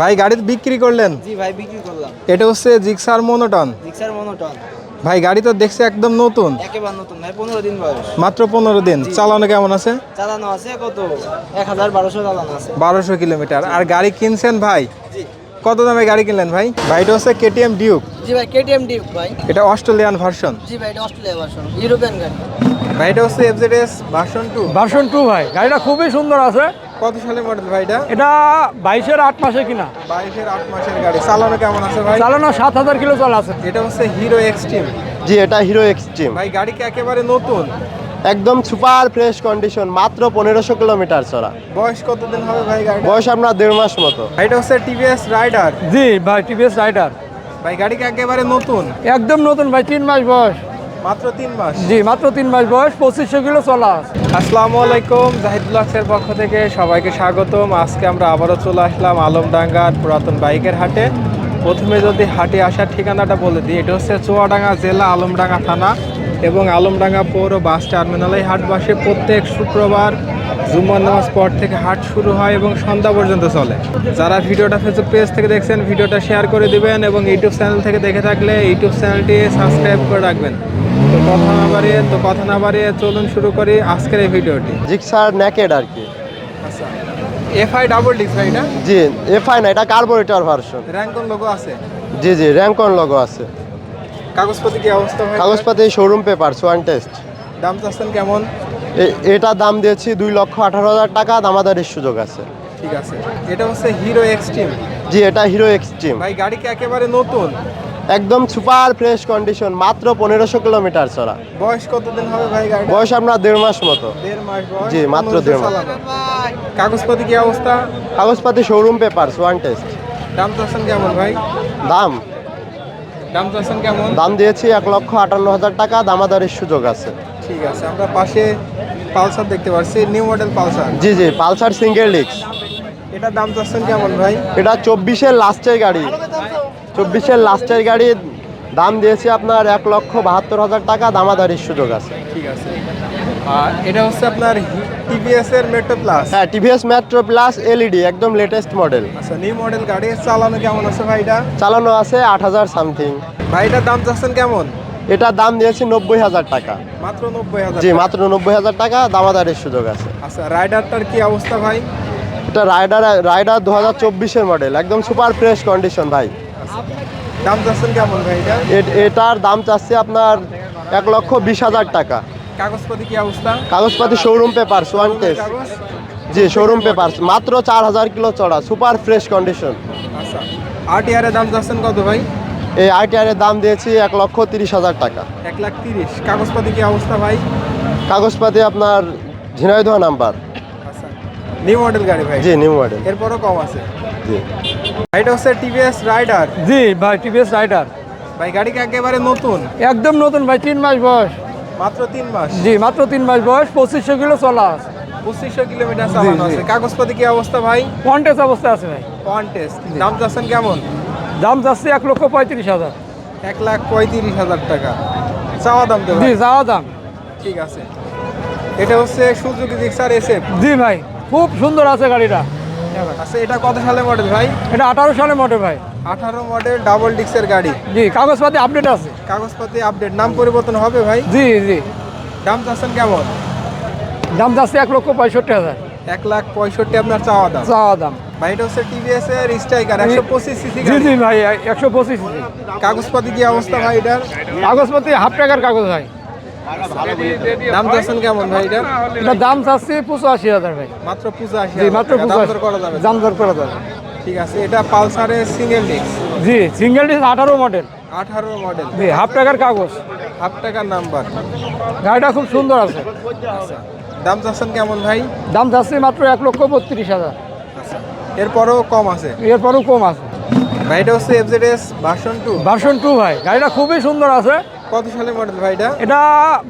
ভাই গাড়ি বিক্রি করলেন? জি ভাই বিক্রি করলাম। এটা হচ্ছে জিক্সার মনোটন? ভাই গাড়ি তো দেখছে একদম নতুন। একেবারে নতুন ভাই পনেরো দিন বয়স। মাত্র পনেরো দিন। চালানো কেমন আছে? চালানো আছে কত? এক হাজার বারোশো চালানো আছে। বারোশো কিলোমিটার। আর গাড়ি কিনছেন ভাই? জি। কত দামে গাড়ি কিনলেন ভাই? ভাই এটা হচ্ছে কেটিএম ডিউক। জি ভাই কেটিএম ডিউক ভাই। এটা অস্ট্রেলিয়ান ভার্সন। জি ভাই এটা অস্ট্রেলিয়া ভার্সন ইউরোপিয়ান গাড়ি। ভাই এটা হচ্ছে FZS version two version two ভাই গাড়িটা খুবই সুন্দর আছে। কত সালে মডেল ভাই এটা? এটা বাইশের আট মাসে কিনা। বাইশের আট মাসের গাড়ি। চালানো কেমন আছে ভাই? চালানো সাত হাজার কিলো চলা আছে। এটা হচ্ছে হিরো এক্সট্রিম জি এটা হিরো এক্সট্রিম ভাই গাড়ি কি একেবারে নতুন? একদম সুপার ফ্রেশ কন্ডিশন মাত্র পনেরোশো কিলোমিটার চড়া বয়স কতদিন হবে ভাই গাড়ি বয়স আপনার দেড় মাস মতো। এটা হচ্ছে টিভিএস রাইডার জি ভাই টিভিএস রাইডার ভাই গাড়ি কি একেবারে নতুন? একদম নতুন ভাই তিন মাস বয়স। মাত্র তিন মাস? জি মাত্র তিন মাস বয়স পঁচিশশো কিলো চলা আসসালামু আলাইকুম জাহিদ ব্লগসের পক্ষ থেকে সবাইকে স্বাগতম। আজকে আমরা আবারও চলে আসলাম আলমডাঙ্গার পুরাতন বাইকের হাটে। প্রথমে যদি হাটে আসার ঠিকানাটা বলে দিই এটা হচ্ছে চুয়াডাঙ্গা জেলা আলমডাঙ্গা থানা এবং আলমডাঙ্গা পৌর বাস টার্মিনালে। হাট বসে প্রত্যেক শুক্রবার জুম্মার নামাজ পর থেকে হাট শুরু হয় এবং সন্ধ্যা পর্যন্ত চলে। যারা ভিডিওটা ফেসবুক পেজ থেকে দেখছেন ভিডিওটা শেয়ার করে দিবেন এবং ইউটিউব চ্যানেল থেকে দেখে থাকলে ইউটিউব চ্যানেলটি সাবস্ক্রাইব করে রাখবেন। তো কথা না বাড়িয়ে তো কথা না বাড়িয়ে চলুন শুরু করি আজকের এই ভিডিওটি। জিক্সার নেকেড আর কি। আচ্ছা এফআই ডাবল ডিক্স ভাই না জি এফআই না এটা কার্বোরেটর ভার্সন র্যাঙ্কন লোগো আছে? জি জি র্যাঙ্কন লগো আছে? কাগজপত্র কি অবস্থা ভাই কাগজপাতি শোরুম পেপার ওয়ান টেস্ট দাম চাচ্ছেন কেমন? এটা দাম দিয়েছি দুই লক্ষ আঠারো হাজার টাকা দামাদারির সুযোগ আছে। ঠিক আছে। এটা হচ্ছে হিরো এক্সট্রিম জি এটা হিরো এক্সট্রিম ভাই গাড়ি কি একেবারে নতুন? একদম সুপার ফ্রেশ কন্ডিশন মাত্র পনেরোশো কিলোমিটার চড়া বয়স কতদিন হবে ভাই গাড়ি বয়স আপনার দেড় মাস মতো। দেড় মাস জি, মাত্র দেড় মাস। চালানো। কাগজপত্র কি অবস্থা? কাগজপাতি শোরুম পেপার ওয়ান টেস্ট দাম চাচ্ছেন কেমন ভাই? দাম? দাম চাচ্ছেন কেমন? দাম দিয়েছি এক লক্ষ আটান্ন হাজার টাকা দামাদারির সুযোগ আছে। ঠিক আছে আমরা পাশে পালসার দেখতে পাচ্ছি নিউ মডেল পালসার। জি জি পালসার সিঙ্গেল ডিক্স এটার দাম চাচ্ছেন কেমন ভাই? এটা চব্বিশের লাস্টের গাড়ি। চব্বিশের লাস্টের গাড়ি দাম দিয়েছি আপনার এক লক্ষ বাহাত্তর হাজার টাকা দামাদারির সুযোগ আছে। ঠিক আছে। আর এটা হচ্ছে আপনার টিভিএস এর মেট্রো প্লাস হ্যাঁ টিভিএস মেট্রো প্লাস এলইডি একদম লেটেস্ট মডেল আচ্ছা নিউ মডেল গাড়ি চালানো কেমন আছে ভাইটা? চালানো আছে আট হাজার সামথিং ভাইটার দাম চাচ্ছেন কেমন? এটার দাম দিয়েছি নব্বই হাজার টাকা। মাত্র নব্বই হাজার জি মাত্র নব্বই হাজার টাকা দামাদারির সুযোগ আছে। আচ্ছা রাইডারটার কি অবস্থা ভাই? এটা রাইডার রাইডার দু হাজার চব্বিশের মডেল একদম সুপার ফ্রেশ কন্ডিশন ভাই। দাম চাচ্ছেন কেমন ভাই এটার দাম চাচ্ছে আপনার এক লক্ষ বিশ হাজার টাকা। কাগজপাতি কি অবস্থা? কাগজপাতি শোরুম পেপার টেস্ট জি শোরুম পেপার মাত্র চার হাজার কিলো চড়া সুপার ফ্রেশ কন্ডিশন আচ্ছা। আরটিআর এর দাম চাচ্ছেন কত ভাই? এই আইটিআর এর দাম দিয়েছি এক লক্ষ তিরিশ হাজার টাকা। এক লাখ তিরিশ। কাগজপাতি কি অবস্থা ভাই? কাগজপাতি আপনার ঝিনাইদহ নাম্বার আচ্ছা। নিউ মডেল গাড়ি ভাই? জি নিউ মডেল এরপরও কম আছে? জি এটা হচ্ছে টিভিএস রাইডার। জি ভাই টিভিএস রাইডার। ভাই গাড়ি কি একেবারে নতুন? একদম নতুন ভাই তিন মাস বয়স। মাত্র তিন মাস? জি মাত্র তিন মাস বয়স পঁচিশশো কিলো চলা আছে। পঁচিশশো কিলোমিটার চালানো আছে। কাগজপাতি কি অবস্থা ভাই? অবস্থায় আছে ভাই। দাম কেমন? দাম যাচ্ছে এক লক্ষ পঁয়ত্রিশ হাজার। এক লাখ পঁয়ত্রিশ হাজার টাকা। চাওয়া দাম তো জি দাম। ঠিক আছে। এটা হচ্ছে সুজুকি জিক্সার এসএফ। জি ভাই খুব সুন্দর আছে গাড়িটা। আচ্ছা এটা কত সালে মডেল ভাই? এটা আঠারো সালের মডেল ভাই। আঠারো মডেল ডাবল ডিক্সের গাড়ি। জি কাগজপাতি আপডেট আছে। কাগজপাতি আপডেট নাম পরিবর্তন হবে ভাই? জি জি। দাম চাচ্ছেন কেমন? দাম যাচ্ছে এক লক্ষ পঁয়ষট্টি হাজার। এক লাখ পঁয়ষট্টি আপনার চাওয়া দাম। চাওয়া দাম। ভাই এটা হচ্ছে টিভিএস এর স্ট্রাইকার একশো পঁচিশ সিসি জি জি ভাই একশো পঁচিশ কাগজপাতি কি অবস্থা ভাই এটার? কাগজপাতি হাফ টাকার কাগজ ভাই। দাম চাচ্ছেন কেমন ভাই এটা? এটা দাম চাচ্ছি পঁচাশি হাজার ভাই। মাত্র পঁচাশি জি মাত্র দাম পঁচাশি। করা যাবে। দাম দর করা যাবে। ঠিক আছে এটা পালসারের সিঙ্গেল ডিস্ক জি সিঙ্গেল ডিস আঠারো মডেল আঠারো মডেল জি হাফ টাকার কাগজ। হাফ টাকার নাম্বার গাড়িটা খুব সুন্দর আছে। দাম চাচ্ছেন কেমন ভাই? দাম যাচ্ছে মাত্র এক লক্ষ বত্রিশ হাজার। আচ্ছা এরপরও কম আছে। এরপরও কম আছে। ভাই এটা হচ্ছে FZS version two version two ভাই গাড়িটা খুবই সুন্দর আছে। কত সালে মডেল ভাই এটা? এটা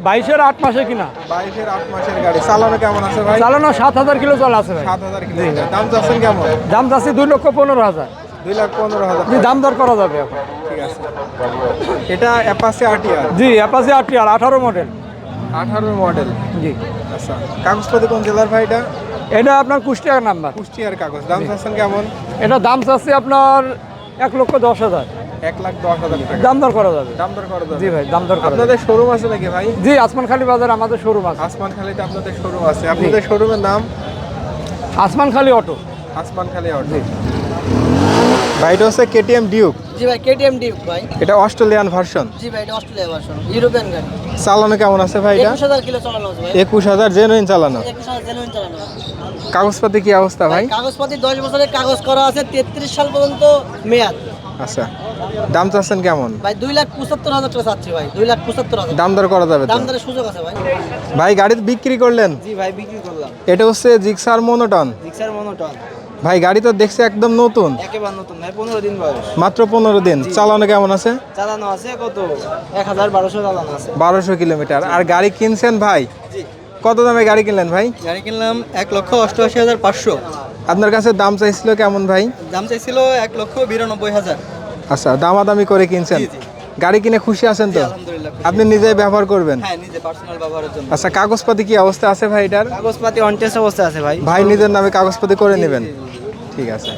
বাইশের আট মাসে কিনা। বাইশের আট মাসের গাড়ি। চালানো কেমন আছে ভাই? চালানো সাত হাজার কিলো চলা আছে ভাই। সাত হাজার কিলোমিটার দাম চাচ্ছেন কেমন? দাম যাচ্ছে দুই লক্ষ পনেরো হাজার। দুই লাখ পনেরো হাজার। দাম দর করা যাবে এখন। ঠিক আছে। এটা অ্যাপাসে আরটিআর জি অ্যাপাসি আটটি আর আঠারো মডেল আঠারো মডেল জি। আচ্ছা কাগজপত্র কোন জেলার ভাই এটা? এটা আপনার কুষ্টিয়ার নাম্বার। কুষ্টিয়ার কাগজ। দাম চাচ্ছেন কেমন? এটা দাম চাচ্ছি আপনার এক লক্ষ দশ হাজার। এক লাখ দশ হাজার টাকা। দাম দর করা যাবে। দাম দর করা যাবে। জি ভাই দাম দর করা আপনাদের শোরুম আছে নাকি ভাই? জি বাজার আমাদের শোরুম আছে। আসমান আপনাদের শোরুম আছে। আপনাদের শোরুমের নাম? অটো। অটো। ভাই এটা হচ্ছে কেটিএম ডিউক জি ভাই কেটিএম ডিউক ভাই। এটা অস্ট্রেলিয়ান ভার্সন জি ভাই এটা অস্ট্রেলিয়া ভার্সন ইউরোপিয়ান গাড়ি। চালানো কেমন আছে ভাই এটা? কিলো চালানো আছে ভাই। একুশ হাজার জেনুইন চালানো। একুশ হাজার জেনুইন চালানো কাগজপাতি কি অবস্থা ভাই? কাগজপাতি দশ বছরের কাগজ করা আছে তেত্রিশ সাল পর্যন্ত মেয়াদ। আচ্ছা। দাম চাচ্ছেন কেমন? ভাই দুই লাখ পঁচাত্তর হাজার টাকা চাচ্ছি ভাই দুই লাখ পঁচাত্তর হাজার। দাম দর করা যাবে দাম দরের সুযোগ আছে ভাই। ভাই গাড়ি বিক্রি করলেন? জি ভাই বিক্রি করলাম। এটা হচ্ছে জিক্সার মোনোটন। রিক্সার মনোটন। ভাই গাড়ি তো দেখছে একদম নতুন। একেবারে নতুন ভাই পনেরো দিন বয়স। মাত্র পনেরো দিন। চালানো কেমন আছে? চালানো আছে কত? এক হাজার বারোশো চালানো আছে। বারোশো কিলোমিটার। আর গাড়ি কিনছেন ভাই? কত দামে গাড়ি কিনলেন ভাই? গাড়ি কিনলাম এক লক্ষ অষ্টআশি হাজার পাঁচশো। আপনার কাছে দাম চাইছিল কেমন ভাই? দাম চাইছিল এক লক্ষ বিরানব্বই হাজার। আচ্ছা দামাদামি করে কিনছেন। গাড়ি কিনে খুশি আছেন তো? আপনি নিজেই ব্যবহার করবেন? হ্যাঁ আচ্ছা কাগজপাতি কি অবস্থা আছে ভাই এটার? কাগজপাতি অনটেস্ট অবস্থা আছে ভাই। ভাই নিজের নামে কাগজপাতি করে নেবেন? ঠিক আছে।